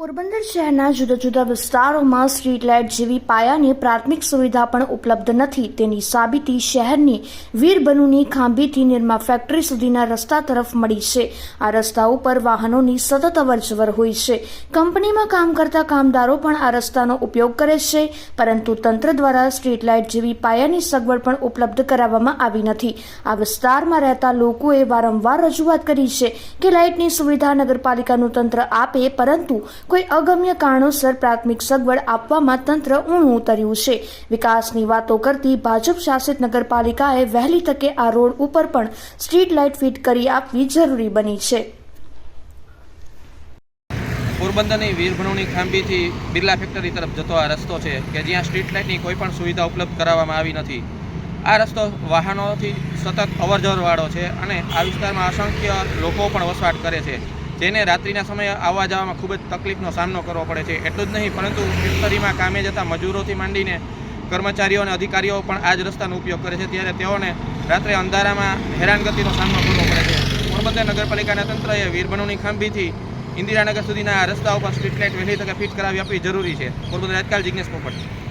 પોરબંદર શહેરના જુદા જુદા વિસ્તારોમાં સ્ટ્રીટ લાઇટ જેવી પાયાની પ્રાથમિક સુવિધા પણ ઉપલબ્ધ નથી. તેની સાબિતી શહેરની વીરબનુની ખાંભીથી નિરમા ફેક્ટરી સુધીના રસ્તા તરફ મળી છે. આ રસ્તા ઉપર વાહનોની સતત અવરજવર હોય છે. કંપનીમાં કામ કરતા કામદારો પણ આ રસ્તાનો ઉપયોગ કરે છે, પરંતુ તંત્ર દ્વારા સ્ટ્રીટ લાઇટ જેવી પાયાની સગવડ પણ ઉપલબ્ધ કરાવવામાં આવી નથી. આ વિસ્તારમાં રહેતા લોકોએ વારંવાર રજૂઆત કરી છે કે લાઇટની સુવિધા નગરપાલિકાનું તંત્ર આપે, પરંતુ કોઈ અગમ્ય કારણોસર પ્રાથમિક સગવડ આપવામાં તંત્ર ઊણું ઉતર્યું છે. વિકાસની વાતો કરતી ભાજપ શાસિત નગરપાલિકાએ વહેલી તકે આ રોડ ઉપર પણ સ્ટ્રીટ લાઇટ ફિટ કરી આપવી જરૂરી બની છે. પોરબંદરની વીરભણુની ખાંભીથી બિરલા ફેક્ટરી તરફ જતો આ રસ્તો છે કે જ્યાં સ્ટ્રીટ લાઇટની કોઈ પણ સુવિધા ઉપલબ્ધ કરાવવામાં આવી નથી. આ રસ્તો વાહનોથી સતત અવરજવરવાળો છે અને આ વિસ્તારમાં અસંખ્ય લોકો પણ વસવાટ કરે છે. જેને રાત્રિના સમયે આવવા જવામાં ખૂબ જ તકલીફનો સામનો કરવો પડે છે. એટલું જ નહીં, પરંતુ ફેક્ટરીમાં કામે જતા મજૂરોથી માંડીને કર્મચારીઓ અને અધિકારીઓ પણ આ જ રસ્તાનો ઉપયોગ કરે છે. ત્યારે તેઓને રાત્રે અંધારામાં હેરાનગતિનો સામનો કરવો પડે છે. પોરબંદર નગરપાલિકાના તંત્રએ વીરબણુની ખાંભીથી ઇન્દિરાનગર સુધીના રસ્તા ઉપર સ્ટ્રીટ લાઇટ વહેલી તકે ફિટ કરાવી આપવી જરૂરી છે. પોરબંદર આજકાલ જિજ્ઞેશ પોપટ.